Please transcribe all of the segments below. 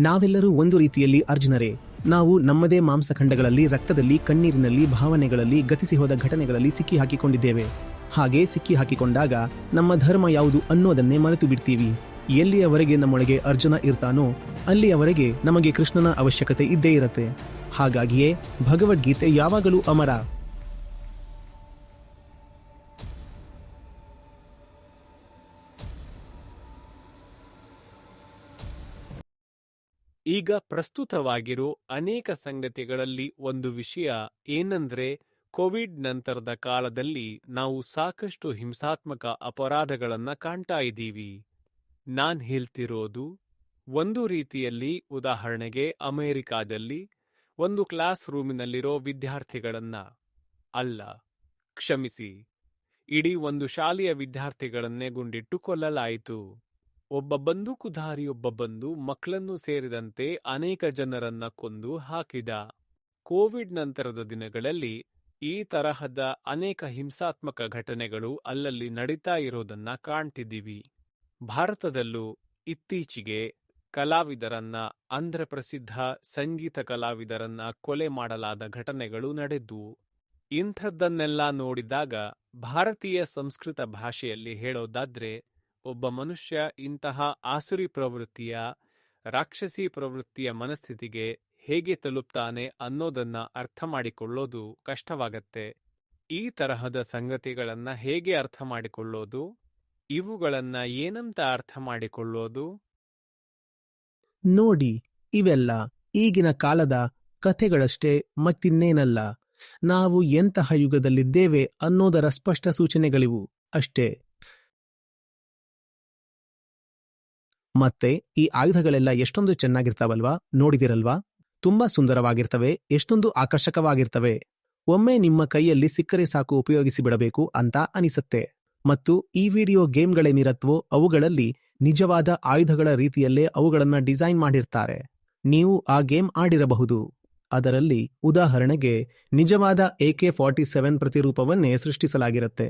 ನಾವೆಲ್ಲರೂ ಒಂದು ರೀತಿಯಲ್ಲಿ ಅರ್ಜುನರೇ. ನಾವು ನಮ್ಮದೇ ಮಾಂಸಖಂಡಗಳಲ್ಲಿ ರಕ್ತದಲ್ಲಿ, ಕಣ್ಣೀರಿನಲ್ಲಿ, ಭಾವನೆಗಳಲ್ಲಿ, ಗತಿಸಿ ಹೋದ ಘಟನೆಗಳಲ್ಲಿ ಸಿಕ್ಕಿ ಹಾಕಿಕೊಂಡಿದ್ದೇವೆ. ಹಾಗೆ ಸಿಕ್ಕಿ ಹಾಕಿಕೊಂಡಾಗ ನಮ್ಮ ಧರ್ಮ ಯಾವುದು ಅನ್ನೋದನ್ನೇ ಮರೆತು ಬಿಡ್ತೀವಿ. ಎಲ್ಲಿಯವರೆಗೆ ನಮ್ಮೊಳಗೆ ಅರ್ಜುನ ಇರ್ತಾನೋ, ಅಲ್ಲಿಯವರೆಗೆ ನಮಗೆ ಕೃಷ್ಣನ ಅವಶ್ಯಕತೆ ಇದ್ದೇ ಇರತ್ತೆ. ಹಾಗಾಗಿಯೇ ಭಗವದ್ಗೀತೆ ಯಾವಾಗಲೂ ಅಮರ. ಈಗ ಪ್ರಸ್ತುತವಾಗಿರೋ ಅನೇಕ ಸಂಗತಿಗಳಲ್ಲಿ ಒಂದು ವಿಷಯ ಏನಂದ್ರೆ, ಕೋವಿಡ್ ನಂತರದ ಕಾಲದಲ್ಲಿ ನಾವು ಸಾಕಷ್ಟು ಹಿಂಸಾತ್ಮಕ ಅಪರಾಧಗಳನ್ನ ಕಾಣ್ತಾ ಇದ್ದೀವಿ. ನಾನ್ ಹೇಳ್ತಿರೋದು, ಒಂದು ರೀತಿಯಲ್ಲಿ ಉದಾಹರಣೆಗೆ ಅಮೆರಿಕಾದಲ್ಲಿ ಒಂದು ಕ್ಲಾಸ್ ರೂಮಿನಲ್ಲಿರೋ ವಿದ್ಯಾರ್ಥಿಗಳನ್ನ. ಅಲ್ಲ, ಕ್ಷಮಿಸಿ, ಇಡೀ ಒಂದು ಶಾಲೆಯ ವಿದ್ಯಾರ್ಥಿಗಳನ್ನೇ ಗುಂಡಿಟ್ಟು ಕೊಲ್ಲಲಾಯಿತು. ಒಬ್ಬ ಬಂದೂಕುಧಾರಿಯೊಬ್ಬ ಬಂದು ಮಕ್ಕಳನ್ನು ಸೇರಿದಂತೆ ಅನೇಕ ಜನರನ್ನ ಕೊಂದು ಹಾಕಿದ. ಕೋವಿಡ್ ನಂತರದ ದಿನಗಳಲ್ಲಿ ಈ ತರಹದ ಅನೇಕ ಹಿಂಸಾತ್ಮಕ ಘಟನೆಗಳು ಅಲ್ಲಲ್ಲಿ ನಡೀತಾ ಇರೋದನ್ನ ಕಾಣ್ತಿದ್ದೀವಿ. ಭಾರತದಲ್ಲೂ ಇತ್ತೀಚೆಗೆ ಕಲಾವಿದರನ್ನ ಅಂದ್ರ ಪ್ರಸಿದ್ಧ ಸಂಗೀತ ಕಲಾವಿದರನ್ನ ಕೊಲೆ ಮಾಡಲಾದ ಘಟನೆಗಳು ನಡೆದ್ವು. ಇಂಥದ್ದನ್ನೆಲ್ಲ ನೋಡಿದಾಗ ಭಾರತೀಯ ಸಂಸ್ಕೃತ ಭಾಷೆಯಲ್ಲಿ ಹೇಳೋದಾದ್ರೆ ಒಬ್ಬ ಮನುಷ್ಯ ಇಂತಹ ಆಸುರಿ ಪ್ರವೃತ್ತಿಯ, ರಾಕ್ಷಸಿ ಪ್ರವೃತ್ತಿಯ ಮನಸ್ಥಿತಿಗೆ ಹೇಗೆ ತಲುಪ್ತಾನೆ ಅನ್ನೋದನ್ನ ಅರ್ಥ ಮಾಡಿಕೊಳ್ಳೋದು ಕಷ್ಟವಾಗತ್ತೆ. ಈ ತರಹದ ಸಂಗತಿಗಳನ್ನ ಹೇಗೆ ಅರ್ಥ ಮಾಡಿಕೊಳ್ಳೋದು? ಇವುಗಳನ್ನ ಏನಂತ ಅರ್ಥ ಮಾಡಿಕೊಳ್ಳೋದು? ನೋಡಿ, ಇವೆಲ್ಲ ಈಗಿನ ಕಾಲದ ಕಥೆಗಳಷ್ಟೇ ಮತ್ತಿನ್ನೇನಲ್ಲ. ನಾವು ಎಂತಹ ಯುಗದಲ್ಲಿದ್ದೇವೆ ಅನ್ನೋದರ ಸ್ಪಷ್ಟ ಸೂಚನೆಗಳಿವು ಅಷ್ಟೇ. ಮತ್ತೆ ಈ ಆಯುಧಗಳೆಲ್ಲ ಎಷ್ಟೊಂದು ಚೆನ್ನಾಗಿರ್ತಾವಲ್ವಾ? ನೋಡಿದಿರಲ್ವಾ? ತುಂಬಾ ಸುಂದರವಾಗಿರ್ತವೆ, ಎಷ್ಟೊಂದು ಆಕರ್ಷಕವಾಗಿರ್ತವೆ. ಒಮ್ಮೆ ನಿಮ್ಮ ಕೈಯಲ್ಲಿ ಸಿಕ್ಕರೆ ಸಾಕು ಉಪಯೋಗಿಸಿ ಬಿಡಬೇಕು ಅಂತ ಅನಿಸತ್ತೆ. ಮತ್ತು ಈ ವಿಡಿಯೋ ಗೇಮ್ಗಳೇನಿರತ್ವೋ ಅವುಗಳಲ್ಲಿ ನಿಜವಾದ ಆಯುಧಗಳ ರೀತಿಯಲ್ಲೇ ಅವುಗಳನ್ನ ಡಿಸೈನ್ ಮಾಡಿರ್ತಾರೆ. ನೀವು ಆ ಗೇಮ್ ಆಡಿರಬಹುದು. ಅದರಲ್ಲಿ ಉದಾಹರಣೆಗೆ ನಿಜವಾದ ಎಕೆ ಫಾರ್ಟಿ ಸೆವೆನ್ ಪ್ರತಿರೂಪವನ್ನೇ ಸೃಷ್ಟಿಸಲಾಗಿರುತ್ತೆ.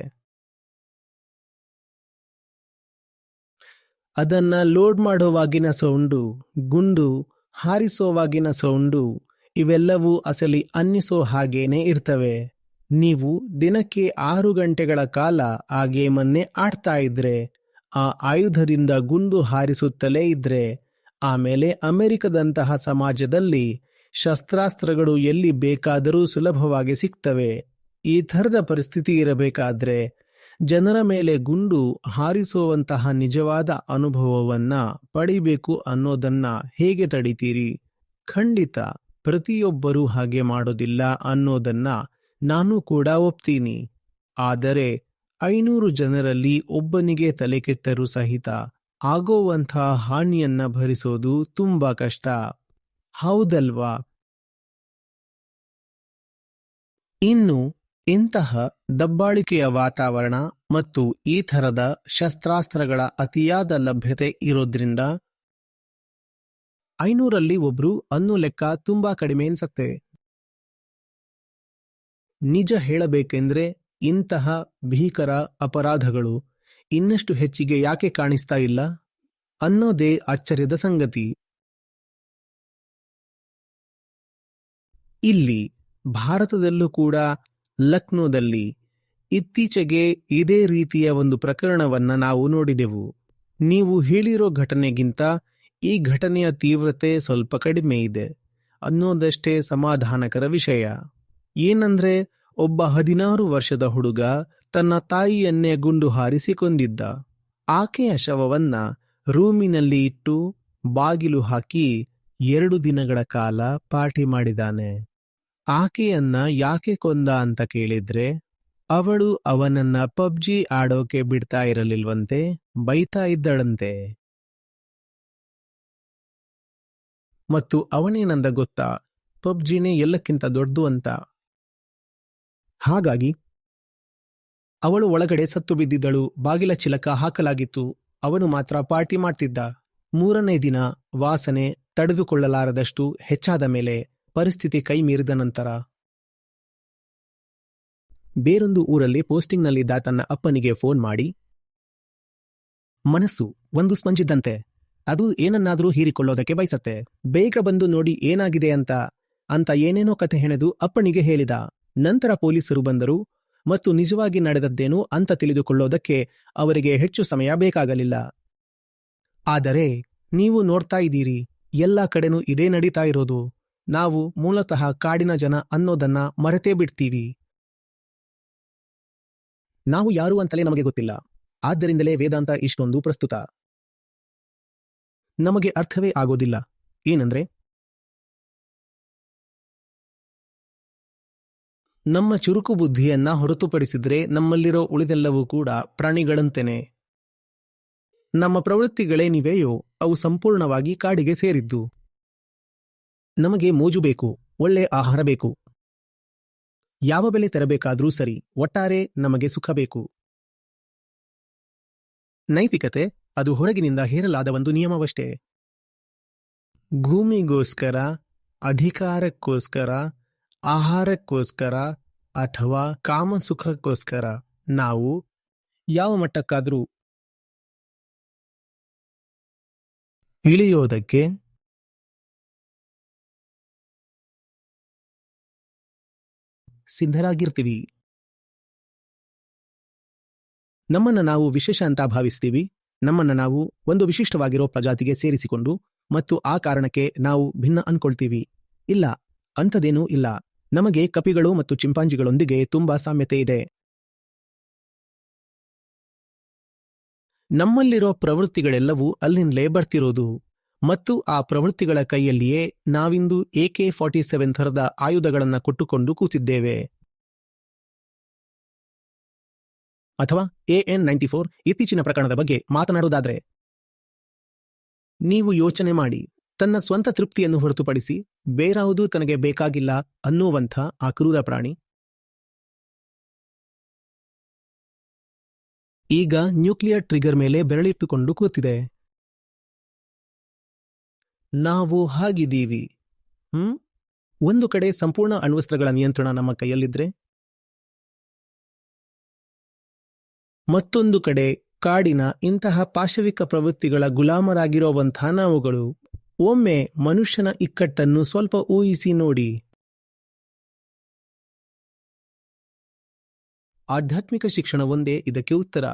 ಅದನ್ನ ಲೋಡ್ ಮಾಡುವಾಗಿನ ಸೌಂಡು, ಗುಂಡು ಹಾರಿಸೋವಾಗಿನ ಸೌಂಡು, ಇವೆಲ್ಲವೂ ಅಸಲಿ ಅನ್ನಿಸೋ ಹಾಗೇನೆ ಇರ್ತವೆ. ನೀವು ದಿನಕ್ಕೆ ಆರು ಗಂಟೆಗಳ ಕಾಲ ಆ ಗೇಮನ್ನೇ ಆಡ್ತಾ ಇದ್ರೆ, ಆ ಆಯುಧದಿಂದ ಗುಂಡು ಹಾರಿಸುತ್ತಲೇ ಇದ್ರೆ, ಆಮೇಲೆ ಅಮೆರಿಕದಂತಹ ಸಮಾಜದಲ್ಲಿ ಶಸ್ತ್ರಾಸ್ತ್ರಗಳು ಎಲ್ಲಿ ಬೇಕಾದರೂ ಸುಲಭವಾಗಿ ಸಿಗ್ತವೆ. ಈ ಥರದ ಪರಿಸ್ಥಿತಿ ಇರಬೇಕಾದ್ರೆ ಜನರ ಮೇಲೆ ಗುಂಡು ಹಾರಿಸುವಂತಹ ನಿಜವಾದ ಅನುಭವವನ್ನ ಪಡಿಬೇಕು ಅನ್ನೋದನ್ನ ಹೇಗೆ ತಡಿತೀರಿ? ಖಂಡಿತ, ಪ್ರತಿಯೊಬ್ಬರೂ ಹಾಗೆ ಮಾಡೋದಿಲ್ಲ ಅನ್ನೋದನ್ನ ನಾನು ಕೂಡ ಒಪ್ತೀನಿ. ಆದರೆ, ಐನೂರು ಜನರಲ್ಲಿ ಒಬ್ಬನಿಗೆ ತಲೆ ಕೆತ್ತರೂ ಸಹಿತ ಆಗೋವಂಥ ಹಾನಿಯನ್ನ ಭರಿಸೋದು ತುಂಬಾ ಕಷ್ಟ. ಹೌದಲ್ವಾ? ಇನ್ನು ಇಂತಹ ದಬ್ಬಾಳಿಕೆಯ ವಾತಾವರಣ ಮತ್ತು ಈ ಥರದ ಶಸ್ತ್ರಾಸ್ತ್ರಗಳ ಅತಿಯಾದ ಲಭ್ಯತೆ ಇರೋದ್ರಿಂದ ಐನೂರಲ್ಲಿ ಒಬ್ರು ಅನ್ನು ಲೆಕ್ಕ ತುಂಬಾ ಕಡಿಮೆ ಅನ್ಸತ್ತೆ. ನಿಜ ಹೇಳಬೇಕೆಂದ್ರೆ ಇಂತಹ ಭೀಕರ ಅಪರಾಧಗಳು ಇನ್ನಷ್ಟು ಹೆಚ್ಚಿಗೆ ಯಾಕೆ ಕಾಣಿಸ್ತಾ ಇಲ್ಲ ಅನ್ನೋದೇ ಆಶ್ಚರ್ಯದ ಸಂಗತಿ. ಇಲ್ಲಿ ಭಾರತದಲ್ಲೂ ಕೂಡ ಲಕ್ನೋದಲ್ಲಿ ಇತ್ತೀಚೆಗೆ ಇದೇ ರೀತಿಯ ಒಂದು ಪ್ರಕರಣವನ್ನ ನಾವು ನೋಡಿದೆವು. ನೀವು ಹೇಳಿರೋ ಘಟನೆಗಿಂತ ಈ ಘಟನೆಯ ತೀವ್ರತೆ ಸ್ವಲ್ಪ ಕಡಿಮೆ ಇದೆ ಅನ್ನೋದಷ್ಟೇ ಸಮಾಧಾನಕರ ವಿಷಯ. ಏನಂದ್ರೆ ಒಬ್ಬ ಹದಿನಾರು ವರ್ಷದ ಹುಡುಗ ತನ್ನ ತಾಯಿಯನ್ನೇ ಗುಂಡು ಹಾರಿಸಿಕೊಂಡಿದ್ದ. ಆಕೆಯ ಶವವನ್ನ ರೂಮಿನಲ್ಲಿ ಇಟ್ಟು ಬಾಗಿಲು ಹಾಕಿ ಎರಡು ದಿನಗಳ ಕಾಲ ಪಾರ್ಟಿ ಮಾಡಿದಾನೆ ಆಕೆಯನ್ನ ಯಾಕೆ ಕೊಂದ ಅಂತ ಕೇಳಿದ್ರೆ, ಅವಳು ಅವನನ್ನ ಪಬ್ಜಿ ಆಡೋಕೆ ಬಿಡ್ತಾ ಇರಲಿಲ್ವಂತೆ, ಬೈತಾ ಇದ್ದಳಂತೆ. ಮತ್ತು ಅವನೇನಂದ ಗೊತ್ತಾ, ಪಬ್ಜಿನೇ ಎಲ್ಲಕ್ಕಿಂತ ದೊಡ್ಡದು ಅಂತ. ಹಾಗಾಗಿ, ಅವಳು ಒಳಗಡೆ ಸತ್ತು ಬಿದ್ದಿದ್ದಳು, ಬಾಗಿಲ ಚಿಲಕ ಹಾಕಲಾಗಿತ್ತು, ಅವನು ಮಾತ್ರ ಪಾರ್ಟಿ ಮಾಡ್ತಿದ್ದ. ಮೂರನೇ ದಿನ ವಾಸನೆ ತಡೆದುಕೊಳ್ಳಲಾರದಷ್ಟು ಹೆಚ್ಚಾದ ಮೇಲೆ ಪರಿಸ್ಥಿತಿ ಕೈ ಮೀರಿದ ನಂತರ ಬೇರೊಂದು ಊರಲ್ಲಿ ಪೋಸ್ಟಿಂಗ್ನಲ್ಲಿದ್ದ ತನ್ನ ಅಪ್ಪನಿಗೆ ಫೋನ್ ಮಾಡಿ, ಮನಸ್ಸು ಒಂದು ಸ್ಪಂಜಿದ್ದಂತೆ, ಅದು ಏನನ್ನಾದರೂ ಹೀರಿಕೊಳ್ಳೋದಕ್ಕೆ ಬಯಸತ್ತೆ, ಬೇಗ ಬಂದು ನೋಡಿ ಏನಾಗಿದೆ ಅಂತ ಅಂತ ಏನೇನೋ ಕತೆ ಹೆಣೆದು ಅಪ್ಪನಿಗೆ ಹೇಳಿದ. ನಂತರ ಪೊಲೀಸರು ಬಂದರು ಮತ್ತು ನಿಜವಾಗಿ ನಡೆದದ್ದೇನು ಅಂತ ತಿಳಿದುಕೊಳ್ಳೋದಕ್ಕೆ ಅವರಿಗೆ ಹೆಚ್ಚು ಸಮಯ ಬೇಕಾಗಲಿಲ್ಲ. ಆದರೆ, ನೀವು ನೋಡ್ತಾ ಇದ್ದೀರಿ, ಎಲ್ಲ ಕಡೆನೂ ಇದೇ ನಡೀತಾ ಇರೋದು. ನಾವು ಮೂಲತಃ ಕಾಡಿನ ಜನ ಅನ್ನೋದನ್ನ ಮರೆತೇ ಬಿಡ್ತೀವಿ. ನಾವು ಯಾರು ಅಂತಲೇ ನಮಗೆ ಗೊತ್ತಿಲ್ಲ. ಆದ್ದರಿಂದಲೇ ವೇದಾಂತ ಇಷ್ಟೊಂದು ಪ್ರಸ್ತುತ. ನಮಗೆ ಅರ್ಥವೇ ಆಗೋದಿಲ್ಲ. ಏನಂದ್ರೆ? ನಮ್ಮ ಚುರುಕು ಬುದ್ಧಿಯನ್ನ ಹೊರತುಪಡಿಸಿದ್ರೆ ನಮ್ಮಲ್ಲಿರೋ ಉಳಿದೆಲ್ಲವೂ ಕೂಡ ಪ್ರಾಣಿಗಳಂತೆನೆ. ನಮ್ಮ ಪ್ರವೃತ್ತಿಗಳೇನಿವೆಯೋ ಅವು ಸಂಪೂರ್ಣವಾಗಿ ಕಾಡಿಗೆ ಸೇರಿದ್ದು. ನಮಗೆ ಮೋಜು ಬೇಕು, ಒಳ್ಳೆ ಆಹಾರ ಬೇಕು. ಯಾವ ಬೆಲೆ ತರಬೇಕಾದ್ರೂ ಸರಿ, ಒಟ್ಟಾರೆ ನಮಗೆ ಸುಖ ಬೇಕು. ನೈತಿಕತೆ, ಅದು ಹೊರಗಿನಿಂದ ಹೇರಲಾದ ಒಂದು ನಿಯಮವಷ್ಟೇ. ಭೂಮಿಗೋಸ್ಕರ, ಅಧಿಕಾರಕ್ಕೋಸ್ಕರ, ಆಹಾರಕ್ಕೋಸ್ಕರ ಅಥವಾ ಕಾಮಸುಖಕ್ಕೋಸ್ಕರ ನಾವು ಯಾವ ಮಟ್ಟಕ್ಕಾದರೂ ಇಳಿಯೋದಕ್ಕೆ ಸಿದ್ಧರಾಗಿರ್ತೀವಿ. ನಮ್ಮನ್ನ ನಾವು ವಿಶೇಷ ಅಂತ ಭಾವಿಸ್ತೀವಿ. ನಮ್ಮನ್ನ ನಾವು ಒಂದು ವಿಶಿಷ್ಟವಾಗಿರೋ ಪ್ರಜಾತಿಗೆ ಸೇರಿಸಿಕೊಂಡು ಮತ್ತು ಆ ಕಾರಣಕ್ಕೆ ನಾವು ಭಿನ್ನ ಅನ್ಕೊಳ್ತೀವಿ. ಇಲ್ಲ ಅಂಥದೇನೂ ಇಲ್ಲ. ನಮಗೆ ಕಪಿಗಳು ಮತ್ತು ಚಿಂಪಾಂಜಿಗಳೊಂದಿಗೆ ತುಂಬಾ ಸಾಮ್ಯತೆ ಇದೆ. ನಮ್ಮಲ್ಲಿರೋ ಪ್ರವೃತ್ತಿಗಳೆಲ್ಲವೂ ಅಲ್ಲಿಂದಲೇ ಬರ್ತಿರೋದು. ಮತ್ತು ಆ ಪ್ರವೃತ್ತಿಗಳ ಕೈಯಲ್ಲಿಯೇ ನಾವಿಂದು ಎಕೆ ಫಾರ್ಟಿ ಸೆವೆನ್ ಥರದ ಆಯುಧಗಳನ್ನು ಕೊಟ್ಟುಕೊಂಡು ಕೂತಿದ್ದೇವೆ. ಅಥವಾ ಎಎನ್ ನೈಂಟಿ ಫೋರ್ ಇತ್ತೀಚಿನ ಪ್ರಕರಣದ ಬಗ್ಗೆ ಮಾತನಾಡುವುದಾದರೆ, ನೀವು ಯೋಚನೆ ಮಾಡಿ, ತನ್ನ ಸ್ವಂತ ತೃಪ್ತಿಯನ್ನು ಹೊರತುಪಡಿಸಿ ಬೇರಾವುದೂ ತನಗೆ ಬೇಕಾಗಿಲ್ಲ ಅನ್ನುವಂಥ ಆ ಕ್ರೂರ ಪ್ರಾಣಿ. ಈಗ ನ್ಯೂಕ್ಲಿಯರ್ ಟ್ರಿಗರ್ ಮೇಲೆ ಬೆರಳಿಟ್ಟುಕೊಂಡು ಕೂತಿದೆ. ನಾವು ಹಾಗಿದ್ದೀವಿ. ಹ್ಮ್? ಒಂದು ಕಡೆ ಸಂಪೂರ್ಣ ಅಣ್ವಸ್ತ್ರಗಳ ನಿಯಂತ್ರಣ ನಮ್ಮ ಕೈಯಲ್ಲಿದ್ರೆ? ಮತ್ತೊಂದು ಕಡೆ ಕಾಡಿನ ಇಂತಹ ಪಾಶವಿಕ ಪ್ರವೃತ್ತಿಗಳ ಗುಲಾಮರಾಗಿರುವಂಥ ನಾವುಗಳು, ಒಮ್ಮೆ ಮನುಷ್ಯನ ಇಕ್ಕಟ್ಟನ್ನು ಸ್ವಲ್ಪ ಊಹಿಸಿ ನೋಡಿ. ಆಧ್ಯಾತ್ಮಿಕ ಶಿಕ್ಷಣ ಒಂದೇ ಇದಕ್ಕೆ ಉತ್ತರ.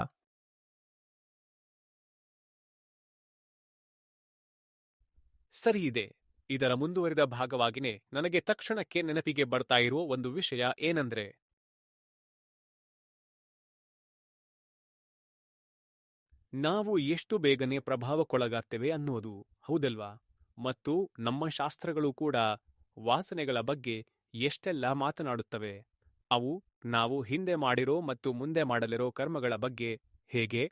ಸರಿ ಇದೆ ಇದರ ಮುಂದುವರಿದ ಭಾಗವಾಗಿನೇ ನನಗೆ ತಕ್ಷಣಕ್ಕೆ ನೆನಪಿಗೆ ಬರ್ತಾ ಇರುವ ಒಂದು ವಿಷಯ ಏನಂದ್ರೆ ನಾವು ಎಷ್ಟು ಬೇಗನೆ ಪ್ರಭಾವಕ್ಕೊಳಗಾಗ್ತೇವೆ ಅನ್ನೋದು, ಹೌದಲ್ವಾ? ಮತ್ತು ನಮ್ಮ ಶಾಸ್ತ್ರಗಳು ಕೂಡ ವಾಸನೆಗಳ ಬಗ್ಗೆ ಎಷ್ಟೆಲ್ಲ ಮಾತನಾಡುತ್ತವೆ? ಅವು ನಾವು ಹಿಂದೆ ಮಾಡಿರೋ ಮತ್ತು ಮುಂದೆ ಮಾಡಲಿರೋ ಕರ್ಮಗಳ ಬಗ್ಗೆ ಹೇಗೆ?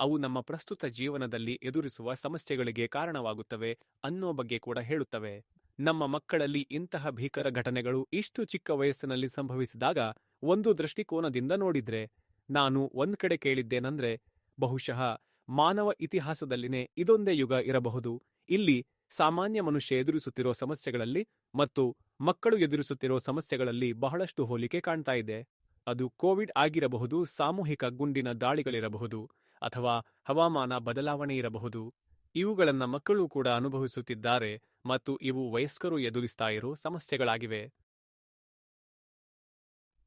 ಅವು ನಮ್ಮ ಪ್ರಸ್ತುತ ಜೀವನದಲ್ಲಿ ಎದುರಿಸುವ ಸಮಸ್ಯೆಗಳಿಗೆ ಕಾರಣವಾಗುತ್ತವೆ ಅನ್ನೋ ಬಗ್ಗೆ ಕೂಡ ಹೇಳುತ್ತವೆ. ನಮ್ಮ ಮಕ್ಕಳಲ್ಲಿ ಇಂತಹ ಭೀಕರ ಘಟನೆಗಳು ಇಷ್ಟು ಚಿಕ್ಕ ವಯಸ್ಸಿನಲ್ಲಿ ಸಂಭವಿಸಿದಾಗ ಒಂದು ದೃಷ್ಟಿಕೋನದಿಂದ ನೋಡಿದ್ರೆ. ನಾನು ಒಂದ್ ಕಡೆ ಕೇಳಿದ್ದೇನಂದ್ರೆ, ಬಹುಶಃ ಮಾನವ ಇತಿಹಾಸದಲ್ಲಿನೇ ಇದೊಂದೇ ಯುಗ ಇರಬಹುದು. ಇಲ್ಲಿ ಸಾಮಾನ್ಯ ಮನುಷ್ಯ ಎದುರಿಸುತ್ತಿರೋ ಸಮಸ್ಯೆಗಳಲ್ಲಿ ಮತ್ತು ಮಕ್ಕಳು ಎದುರಿಸುತ್ತಿರೋ ಸಮಸ್ಯೆಗಳಲ್ಲಿ ಬಹಳಷ್ಟು ಹೋಲಿಕೆ ಕಾಣ್ತಾ ಇದೆ. ಅದು ಕೋವಿಡ್ ಆಗಿರಬಹುದು, ಸಾಮೂಹಿಕ ಗುಂಡಿನ ದಾಳಿಗಳಿರಬಹುದು. ಅಥವಾ ಹವಾಮಾನ ಬದಲಾವಣೆ ಇರಬಹುದು. ಇವುಗಳನ್ನ ಮಕ್ಕಳು ಕೂಡ ಅನುಭವಿಸುತ್ತಿದ್ದಾರೆ ಮತ್ತು ಇವು ವಯಸ್ಕರು ಎದುರಿಸ್ತಾ ಇರೋ ಸಮಸ್ಯೆಗಳಾಗಿವೆ.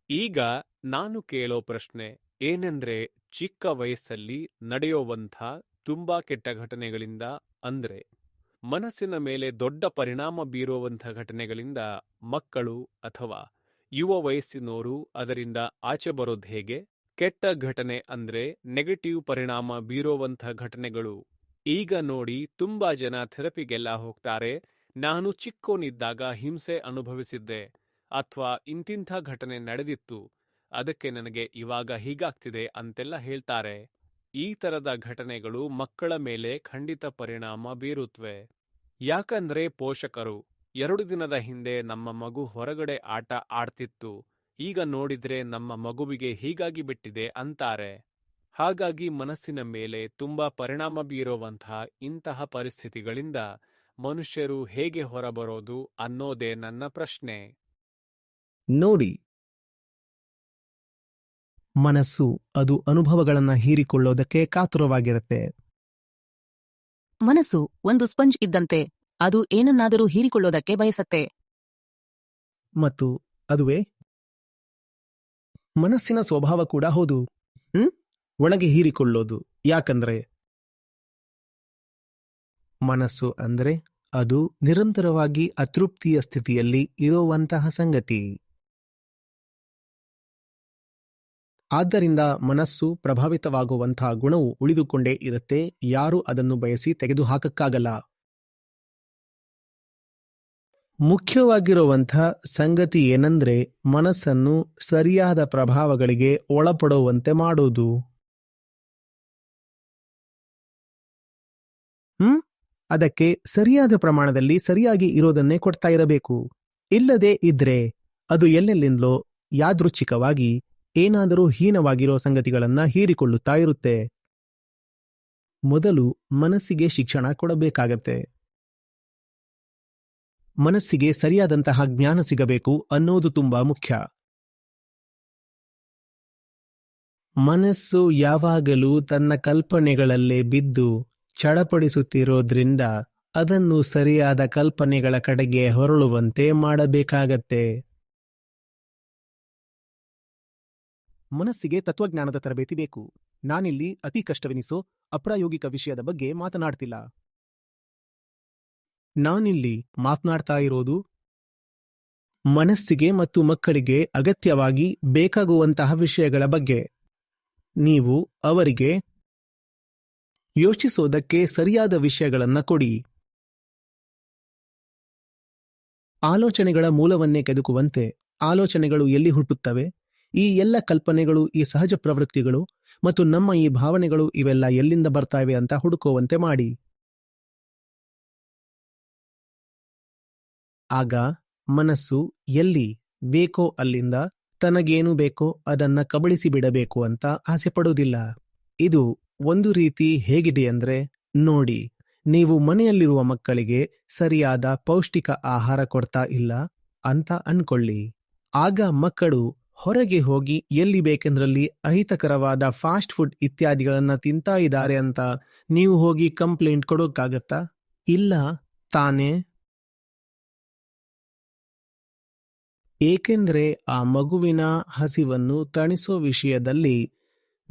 ಈಗ ನಾನು ಕೇಳೋ ಪ್ರಶ್ನೆ ಏನೆಂದ್ರೆ ಚಿಕ್ಕ ವಯಸ್ಸಲ್ಲಿ ನಡೆಯುವಂಥ ತುಂಬಾ ಕೆಟ್ಟ ಘಟನೆಗಳಿಂದ ಅಂದ್ರೆ ಮನಸ್ಸಿನ ಮೇಲೆ ದೊಡ್ಡ ಪರಿಣಾಮ ಬೀರುವಂಥ ಘಟನೆಗಳಿಂದ ಮಕ್ಕಳು ಅಥವಾ ಯುವ ವಯಸ್ಸಿನೋರು ಅದರಿಂದ ಆಚೆ ಬರೋದು ಹೇಗೆ? ಕೆಟ್ಟ ಘಟನೆ ಅಂದ್ರೆ ನೆಗೆಟಿವ್ ಪರಿಣಾಮ ಬೀರೋವಂಥ ಘಟನೆಗಳು. ಈಗ ನೋಡಿ ತುಂಬಾ ಜನ ಥೆರಪಿಗೆಲ್ಲ ಹೋಗ್ತಾರೆ. ನಾನು ಚಿಕ್ಕೋನಿದ್ದಾಗ ಹಿಂಸೆ ಅನುಭವಿಸಿದ್ದೆ. ಅಥವಾ ಇಂತಿಂಥ ಘಟನೆ ನಡೆದಿತ್ತು. ಅದಕ್ಕೆ ನನಗೆ ಇವಾಗ ಹೀಗಾಗ್ತಿದೆ ಅಂತೆಲ್ಲ ಹೇಳ್ತಾರೆ. ಈ ತರದ ಘಟನೆಗಳು ಮಕ್ಕಳ ಮೇಲೆ ಖಂಡಿತ ಪರಿಣಾಮ ಬೀರುತ್ತವೆ ಯಾಕಂದ್ರೆ ಪೋಷಕರು, ಎರಡು ದಿನದ ಹಿಂದೆ ನಮ್ಮ ಮಗು ಹೊರಗಡೆ ಆಟ ಆಡ್ತಿತ್ತು. ಈಗ ನೋಡಿದ್ರೆ ನಮ್ಮ ಮಗುವಿಗೆ ಹೀಗಾಗಿ ಬಿಟ್ಟಿದೆ ಅಂತಾರೆ. ಹಾಗಾಗಿ ಮನಸ್ಸಿನ ಮೇಲೆ ತುಂಬಾ ಪರಿಣಾಮ ಬೀರುವಂತಹ ಇಂತಹ ಪರಿಸ್ಥಿತಿಗಳಿಂದ ಮನುಷ್ಯರು ಹೇಗೆ ಹೊರಬರೋದು ಅನ್ನೋದೇ ನನ್ನ ಪ್ರಶ್ನೆ. ನೋಡಿ. ಮನಸ್ಸು ಅದು ಅನುಭವಗಳನ್ನ ಹೀರಿಕೊಳ್ಳೋದಕ್ಕೆ ಕಾತುರವಾಗಿರುತ್ತೆ. ಮನಸ್ಸು ಒಂದು ಸ್ಪಂಜ್ ಇದ್ದಂತೆ ಅದು ಏನನ್ನಾದರೂ ಹೀರಿಕೊಳ್ಳೋದಕ್ಕೆ ಬಯಸತ್ತೆ. ಮತ್ತು ಅದುವೇ ಮನಸ್ಸಿನ ಸ್ವಭಾವ ಕೂಡ ಹೌದು. ಹ್ಮ್? ಒಳಗೆ ಹೀರಿಕೊಳ್ಳೋದು. ಯಾಕಂದ್ರೆ? ಮನಸ್ಸು ಅಂದ್ರೆ ಅದು ನಿರಂತರವಾಗಿ ಅತೃಪ್ತಿಯ ಸ್ಥಿತಿಯಲ್ಲಿ ಇರುವಂತಹ ಸಂಗತಿ. ಆದ್ದರಿಂದ ಮನಸ್ಸು ಪ್ರಭಾವಿತವಾಗುವಂತಹ ಗುಣವು ಉಳಿದುಕೊಂಡೇ ಇರುತ್ತೆ. ಯಾರು ಅದನ್ನು ಬಯಸಿ ತೆಗೆದುಹಾಕಕ್ಕಾಗಲ್ಲ. ಮುಖ್ಯವಾಗಿರುವಂಥ ಸಂಗತಿ ಏನಂದ್ರೆ ಮನಸ್ಸನ್ನು ಸರಿಯಾದ ಪ್ರಭಾವಗಳಿಗೆ ಒಳಪಡುವಂತೆ ಮಾಡುವುದು. ಹ್ಮ್? ಅದಕ್ಕೆ ಸರಿಯಾದ ಪ್ರಮಾಣದಲ್ಲಿ ಸರಿಯಾಗಿ ಇರೋದನ್ನೇ ಕೊಡ್ತಾ ಇರಬೇಕು. ಇಲ್ಲದೆ ಇದ್ರೆ ಅದು ಎಲ್ಲೆಲ್ಲಿಂದಲೋ ಯಾದೃಚ್ಛಿಕವಾಗಿ ಏನಾದರೂ ಹೀನವಾಗಿರೋ ಸಂಗತಿಗಳನ್ನ ಹೀರಿಕೊಳ್ಳುತ್ತಾ ಇರುತ್ತೆ. ಮೊದಲು ಮನಸ್ಸಿಗೆ ಶಿಕ್ಷಣ ಕೊಡಬೇಕಾಗತ್ತೆ. ಮನಸ್ಸಿಗೆ ಸರಿಯಾದಂತಹ ಜ್ಞಾನ ಸಿಗಬೇಕು ಅನ್ನೋದು ತುಂಬಾ ಮುಖ್ಯ. ಮನಸ್ಸು ಯಾವಾಗಲೂ ತನ್ನ ಕಲ್ಪನೆಗಳಲ್ಲೇ ಬಿದ್ದು ಚಡಪಡಿಸುತ್ತಿರೋದ್ರಿಂದ ಅದನ್ನು ಸರಿಯಾದ ಕಲ್ಪನೆಗಳ ಕಡೆಗೆ ಹೊರಳುವಂತೆ ಮಾಡಬೇಕಾಗತ್ತೆ. ಮನಸ್ಸಿಗೆ ತತ್ವಜ್ಞಾನದ ತರಬೇತಿ ಬೇಕು. ನಾನಿಲ್ಲಿ ಅತಿ ಕಷ್ಟವೆನಿಸೋ ಅಪ್ರಾಯೋಗಿಕ ವಿಷಯದ ಬಗ್ಗೆ ಮಾತನಾಡ್ತಿಲ್ಲ. ನಾನಿಲ್ಲಿ ಮಾತನಾಡ್ತಾ ಇರೋದು ಮನಸ್ಸಿಗೆ ಮತ್ತು ಮಕ್ಕಳಿಗೆ ಅಗತ್ಯವಾಗಿ ಬೇಕಾಗುವಂತಹ ವಿಷಯಗಳ ಬಗ್ಗೆ. ನೀವು ಅವರಿಗೆ ಯೋಚಿಸೋದಕ್ಕೆ ಸರಿಯಾದ ವಿಷಯಗಳನ್ನ ಕೊಡಿ. ಆಲೋಚನೆಗಳ ಮೂಲವನ್ನೇ ಕೆದಕುವಂತೆ ಆಲೋಚನೆಗಳು ಎಲ್ಲಿ ಹುಟ್ಟುತ್ತವೆ? ಈ ಎಲ್ಲ ಕಲ್ಪನೆಗಳು, ಈ ಸಹಜ ಪ್ರವೃತ್ತಿಗಳು ಮತ್ತು ನಮ್ಮ ಈ ಭಾವನೆಗಳು ಇವೆಲ್ಲ ಎಲ್ಲಿಂದ ಬರ್ತಾವೆ ಅಂತ ಹುಡುಕುವಂತೆ ಮಾಡಿ. ಆಗ ಮನಸ್ಸು ಎಲ್ಲಿ ಬೇಕೋ ಅಲ್ಲಿಂದ ತನಗೇನು ಬೇಕೋ ಅದನ್ನ ಕಬಳಿಸಿ ಬಿಡಬೇಕು ಅಂತ ಆಸೆ ಪಡುವುದಿಲ್ಲ ಇದು ಒಂದು ರೀತಿ ಹೇಗಿದೆ ಅಂದ್ರೆ ನೋಡಿ, ನೀವು ಮನೆಯಲ್ಲಿರುವ ಮಕ್ಕಳಿಗೆ ಸರಿಯಾದ ಪೌಷ್ಟಿಕ ಆಹಾರ ಕೊಡ್ತಾ ಇಲ್ಲ ಅಂತ ಅನ್ಕೊಳ್ಳಿ. ಆಗ ಮಕ್ಕಳು ಹೊರಗೆ ಹೋಗಿ ಎಲ್ಲಿ ಬೇಕೆಂದ್ರಲ್ಲಿ ಅಹಿತಕರವಾದ ಫಾಸ್ಟ್ ಫುಡ್ ಇತ್ಯಾದಿಗಳನ್ನ ತಿಂತಾ ಇದ್ದಾರೆ ಅಂತ ನೀವು ಹೋಗಿ ಕಂಪ್ಲೇಂಟ್ ಕೊಡೋಕ್ಕಾಗತ್ತಾ? ಇಲ್ಲ ತಾನೇ? ಏಕೆಂದ್ರೆ ಆ ಮಗುವಿನ ಹಸಿವನ್ನು ತಣಿಸೋ ವಿಷಯದಲ್ಲಿ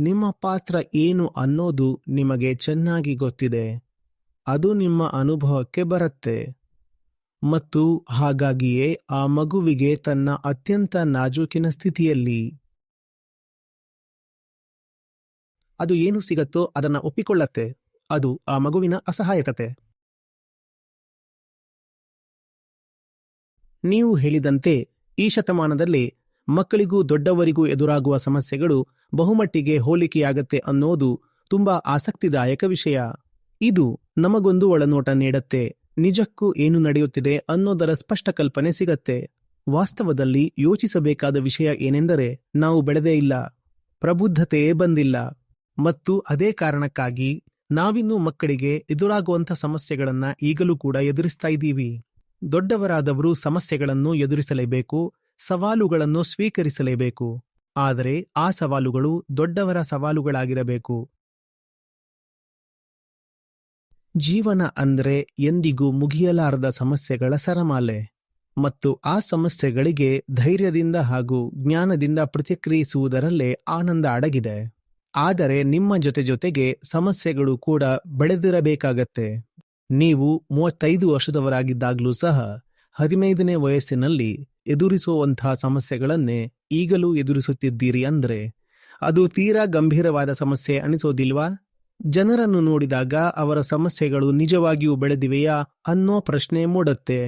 ನಿಮ್ಮ ಪಾತ್ರ ಏನು ಅನ್ನೋದು ನಿಮಗೆ ಚೆನ್ನಾಗಿ ಗೊತ್ತಿದೆ. ಅದು ನಿಮ್ಮ ಅನುಭವಕ್ಕೆ ಬರುತ್ತೆ. ಮತ್ತು ಹಾಗಾಗಿಯೇ ಆ ಮಗುವಿಗೆ ತನ್ನ ಅತ್ಯಂತ ನಾಜೂಕಿನ ಸ್ಥಿತಿಯಲ್ಲಿ ಅದು ಏನು ಸಿಗತ್ತೋ ಅದನ್ನ ಒಪ್ಪಿಕೊಳ್ಳತ್ತೆ. ಅದು ಆ ಮಗುವಿನ ಅಸಹಾಯಕತೆ. ನೀವು ಹೇಳಿದಂತೆ ಈ ಶತಮಾನದಲ್ಲಿ ಮಕ್ಕಳಿಗೂ ದೊಡ್ಡವರಿಗೂ ಎದುರಾಗುವ ಸಮಸ್ಯೆಗಳು ಬಹುಮಟ್ಟಿಗೆ ಹೋಲಿಕೆಯಾಗತ್ತೆ ಅನ್ನೋದು ತುಂಬಾ ಆಸಕ್ತಿದಾಯಕ ವಿಷಯ. ಇದು ನಮಗೊಂದು ಒಳನೋಟ ನೀಡತ್ತೆ. ನಿಜಕ್ಕೂ ಏನು ನಡೆಯುತ್ತಿದೆ ಅನ್ನೋದರ ಸ್ಪಷ್ಟ ಕಲ್ಪನೆ ಸಿಗತ್ತೆ. ವಾಸ್ತವದಲ್ಲಿ ಯೋಚಿಸಬೇಕಾದ ವಿಷಯ ಏನೆಂದರೆ ನಾವು ಬೆಳೆದೇ ಇಲ್ಲ. ಪ್ರಬುದ್ಧತೆಯೇ ಬಂದಿಲ್ಲ. ಮತ್ತು ಅದೇ ಕಾರಣಕ್ಕಾಗಿ ನಾವಿನ್ನೂ ಮಕ್ಕಳಿಗೆ ಎದುರಾಗುವಂಥ ಸಮಸ್ಯೆಗಳನ್ನ ಈಗಲೂ ಕೂಡ ಎದುರಿಸ್ತಾ ಇದ್ದೀವಿ. ದೊಡ್ಡವರಾದವರು ಸಮಸ್ಯೆಗಳನ್ನು ಎದುರಿಸಲೇಬೇಕು, ಸವಾಲುಗಳನ್ನು ಸ್ವೀಕರಿಸಲೇಬೇಕು. ಆದರೆ ಆ ಸವಾಲುಗಳು ದೊಡ್ಡವರ ಸವಾಲುಗಳಾಗಿರಬೇಕು. ಜೀವನ ಅಂದರೆ ಎಂದಿಗೂ ಮುಗಿಯಲಾರದ ಸಮಸ್ಯೆಗಳ ಸರಮಾಲೆ. ಮತ್ತು ಆ ಸಮಸ್ಯೆಗಳಿಗೆ ಧೈರ್ಯದಿಂದ ಹಾಗೂ ಜ್ಞಾನದಿಂದ ಪ್ರತಿಕ್ರಿಯಿಸುವುದರಲ್ಲೇ ಆನಂದ ಅಡಗಿದೆ. ಆದರೆ ನಿಮ್ಮ ಜೊತೆ ಜೊತೆಗೆ ಸಮಸ್ಯೆಗಳು ಕೂಡ ಬೆಳೆದಿರಬೇಕಾಗತ್ತೆ. ನೀವು ಮೂವತ್ತೈದು ವರ್ಷದವರಾಗಿದ್ದಾಗಲೂ ಸಹ ಹದಿನೈದನೇ ವಯಸ್ಸಿನಲ್ಲಿ ಎದುರಿಸುವಂತಹ ಸಮಸ್ಯೆಗಳನ್ನೇ ಈಗಲೂ ಎದುರಿಸುತ್ತಿದ್ದೀರಿ ಅಂದರೆ ಅದು ತೀರಾ ಗಂಭೀರವಾದ ಸಮಸ್ಯೆ ಅನಿಸೋದಿಲ್ವಾ? ಜನರನ್ನು ನೋಡಿದಾಗ ಅವರ ಸಮಸ್ಯೆಗಳು ನಿಜವಾಗಿಯೂ ಬೆಳೆದಿವೆಯಾ ಅನ್ನೋ ಪ್ರಶ್ನೆ ಮೂಡುತ್ತೆ.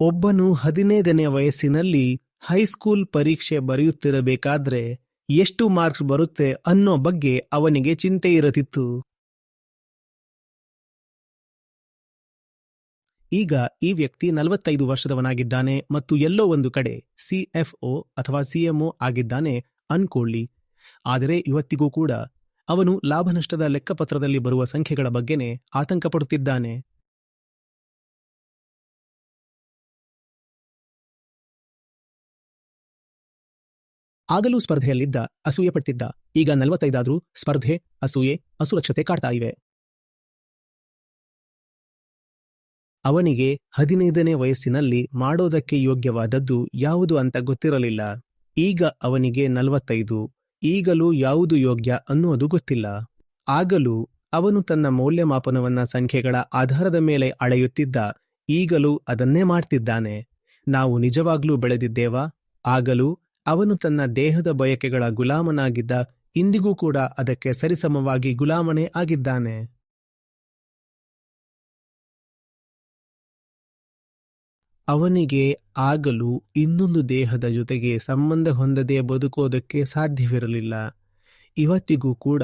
ಒಬ್ಬನು ಹದಿನೈದನೇ ವಯಸ್ಸಿನಲ್ಲಿ ಹೈಸ್ಕೂಲ್ ಪರೀಕ್ಷೆ ಬರೆಯುತ್ತಿರಬೇಕಾದ್ರೆ ಎಷ್ಟು ಮಾರ್ಕ್ಸ್ ಬರುತ್ತೆ ಅನ್ನೋ ಬಗ್ಗೆ ಅವನಿಗೆ ಚಿಂತೆ ಇರತಿತ್ತು. ಈಗ ಈ ವ್ಯಕ್ತಿ ನಲವತ್ತೈದು ವರ್ಷದವನಾಗಿದ್ದಾನೆ ಮತ್ತು ಎಲ್ಲೋ ಒಂದು ಕಡೆ ಸಿಎಫ್ಒ ಅಥವಾ ಸಿಎಂಒ ಆಗಿದ್ದಾನೆ ಅನ್ಕೊಳ್ಳಿ. ಆದರೆ ಇವತ್ತಿಗೂ ಕೂಡ ಅವನು ಲಾಭನಷ್ಟದ ಲೆಕ್ಕಪತ್ರದಲ್ಲಿ ಬರುವ ಸಂಖ್ಯೆಗಳ ಬಗ್ಗೆನೇ ಆತಂಕ ಪಡುತ್ತಿದ್ದಾನೆ ಆಗಲೂ ಸ್ಪರ್ಧೆಯಲ್ಲಿದ್ದ ಅಸೂಯೆ ಪಟ್ಟಿದ್ದ ಈಗ ನಲವತ್ತೈದಾದ್ರೂ ಸ್ಪರ್ಧೆ, ಅಸೂಯೆ, ಅಸುರಕ್ಷತೆ ಕಾಡ್ತಾ ಇವೆ. ಅವನಿಗೆ ಹದಿನೈದನೇ ವಯಸ್ಸಿನಲ್ಲಿ ಮಾಡೋದಕ್ಕೆ ಯೋಗ್ಯವಾದದ್ದು ಯಾವುದು ಅಂತ ಗೊತ್ತಿರಲಿಲ್ಲ. ಈಗ ಅವನಿಗೆ ನಲವತ್ತೈದು. ಈಗಲೂ ಯಾವುದು ಯೋಗ್ಯ ಅನ್ನುವುದು ಗೊತ್ತಿಲ್ಲ. ಆಗಲೂ ಅವನು ತನ್ನ ಮೌಲ್ಯಮಾಪನವನ್ನ ಸಂಖ್ಯೆಗಳ ಆಧಾರದ ಮೇಲೆ ಅಳೆಯುತ್ತಿದ್ದ, ಈಗಲೂ ಅದನ್ನೇ ಮಾಡ್ತಿದ್ದಾನೆ. ನಾವು ನಿಜವಾಗ್ಲೂ ಬೆಳೆದಿದ್ದೇವಾ? ಆಗಲೂ ಅವನು ತನ್ನ ದೇಹದ ಬಯಕೆಗಳ ಗುಲಾಮನಾಗಿದ್ದ, ಇಂದಿಗೂ ಕೂಡ ಅದಕ್ಕೆ ಸರಿಸಮವಾಗಿ ಗುಲಾಮನೇ ಆಗಿದ್ದಾನೆ. ಅವನಿಗೆ ಆಗಲೂ ಇನ್ನೊಂದು ದೇಹದ ಜೊತೆಗೆ ಸಂಬಂಧ ಹೊಂದದೆ ಬದುಕೋದಕ್ಕೆ ಸಾಧ್ಯವಿರಲಿಲ್ಲ. ಇವತ್ತಿಗೂ ಕೂಡ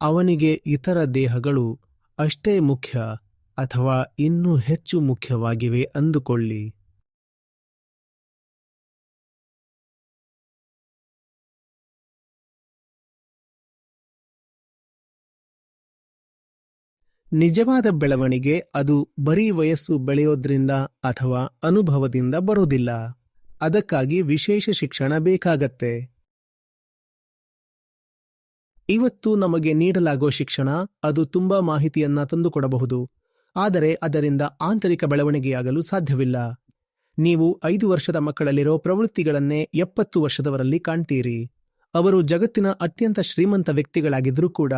ಅವನಿಗೆ ಇತರ ದೇಹಗಳು ಅಷ್ಟೇ ಮುಖ್ಯ ಅಥವಾ ಇನ್ನೂ ಹೆಚ್ಚು ಮುಖ್ಯವಾಗಿವೆ ಅಂದುಕೊಳ್ಳಿ. ನಿಜವಾದ ಬೆಳವಣಿಗೆ ಅದು ಬರೀ ವಯಸ್ಸು ಬೆಳೆಯೋದ್ರಿಂದ ಅಥವಾ ಅನುಭವದಿಂದ ಬರೋದಿಲ್ಲ ಅದಕ್ಕಾಗಿ ವಿಶೇಷ ಶಿಕ್ಷಣ ಬೇಕಾಗತ್ತೆ. ಇವತ್ತು ನಮಗೆ ನೀಡಲಾಗೋ ಶಿಕ್ಷಣ ಅದು ತುಂಬಾ ಮಾಹಿತಿಯನ್ನ ತಂದುಕೊಡಬಹುದು. ಆದರೆ ಅದರಿಂದ ಆಂತರಿಕ ಬೆಳವಣಿಗೆಯಾಗಲು ಸಾಧ್ಯವಿಲ್ಲ. ನೀವು ಐದು ವರ್ಷದ ಮಕ್ಕಳಲ್ಲಿರೋ ಪ್ರವೃತ್ತಿಗಳನ್ನೇ ಎಪ್ಪತ್ತು ವರ್ಷದವರಲ್ಲಿ ಕಾಣ್ತೀರಿ. ಅವರು ಜಗತ್ತಿನ ಅತ್ಯಂತ ಶ್ರೀಮಂತ ವ್ಯಕ್ತಿಗಳಾಗಿದ್ರೂ ಕೂಡ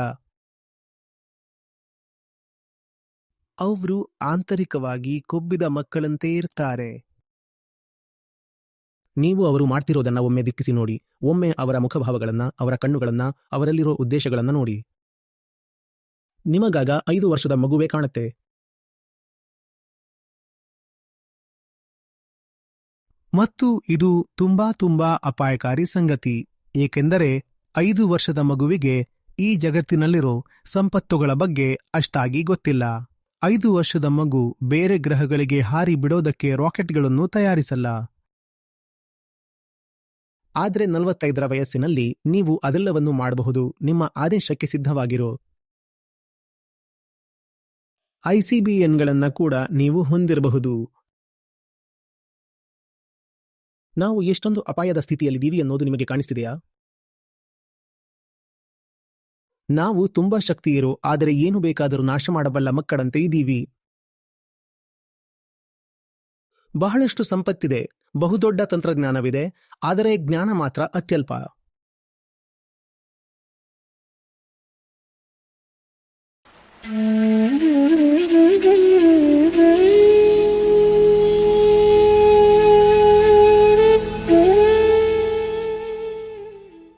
ಅವರು ಆಂತರಿಕವಾಗಿ ಕೊಬ್ಬಿದ ಮಕ್ಕಳಂತೆ ಇರ್ತಾರೆ. ನೀವು ಅವರು ಮಾಡ್ತಿರೋದನ್ನ ಒಮ್ಮೆ ದಿಕ್ಕಿಸಿ ನೋಡಿ. ಒಮ್ಮೆ ಅವರ ಮುಖಭಾವಗಳನ್ನ, ಅವರ ಕಣ್ಣುಗಳನ್ನ, ಅವರಲ್ಲಿರೋ ಉದ್ದೇಶಗಳನ್ನ ನೋಡಿ. ನಿಮಗಾಗ ಐದು ವರ್ಷದ ಮಗುವೆ ಕಾಣುತ್ತೆ. ಮತ್ತು ಇದು ತುಂಬಾ ತುಂಬಾ ಅಪಾಯಕಾರಿ ಸಂಗತಿ. ಏಕೆಂದರೆ ಐದು ವರ್ಷದ ಮಗುವಿಗೆ ಈ ಜಗತ್ತಿನಲ್ಲಿರೋ ಸಂಪತ್ತುಗಳ ಬಗ್ಗೆ ಅಷ್ಟಾಗಿ ಗೊತ್ತಿಲ್ಲ. ಐದು ವರ್ಷದ ಮಗು ಬೇರೆ ಗ್ರಹಗಳಿಗೆ ಹಾರಿ ಬಿಡೋದಕ್ಕೆ ರಾಕೆಟ್ಗಳನ್ನು ತಯಾರಿಸಲ್ಲ. ಆದರೆ ನಲವತ್ತೈದರ ವಯಸ್ಸಿನಲ್ಲಿ ನೀವು ಅದೆಲ್ಲವನ್ನು ಮಾಡಬಹುದು. ನಿಮ್ಮ ಆದೇಶಕ್ಕೆ ಸಿದ್ಧವಾಗಿರೋ. ಐಸಿಬಿಎನ್ಗಳನ್ನು ಕೂಡ ನೀವು ಹೊಂದಿರಬಹುದು. ನಾವು ಎಷ್ಟೊಂದು ಅಪಾಯದ ಸ್ಥಿತಿಯಲ್ಲಿದ್ದೀವಿ ಅನ್ನೋದು ನಿಮಗೆ ಕಾಣಿಸ್ತಿದೆಯಾ? ನಾವು ತುಂಬಾ ಶಕ್ತಿಯಿರೋ, ಆದರೆ ಏನು ಬೇಕಾದರೂ ನಾಶ ಮಾಡಬಲ್ಲ ಮಕ್ಕಳಂತೆ ಇದ್ದೀವಿ. ಬಹಳಷ್ಟು ಸಂಪತ್ತಿದೆ, ಬಹುದೊಡ್ಡ ತಂತ್ರಜ್ಞಾನವಿದೆ, ಆದರೆ ಜ್ಞಾನ ಮಾತ್ರ ಅತ್ಯಲ್ಪ.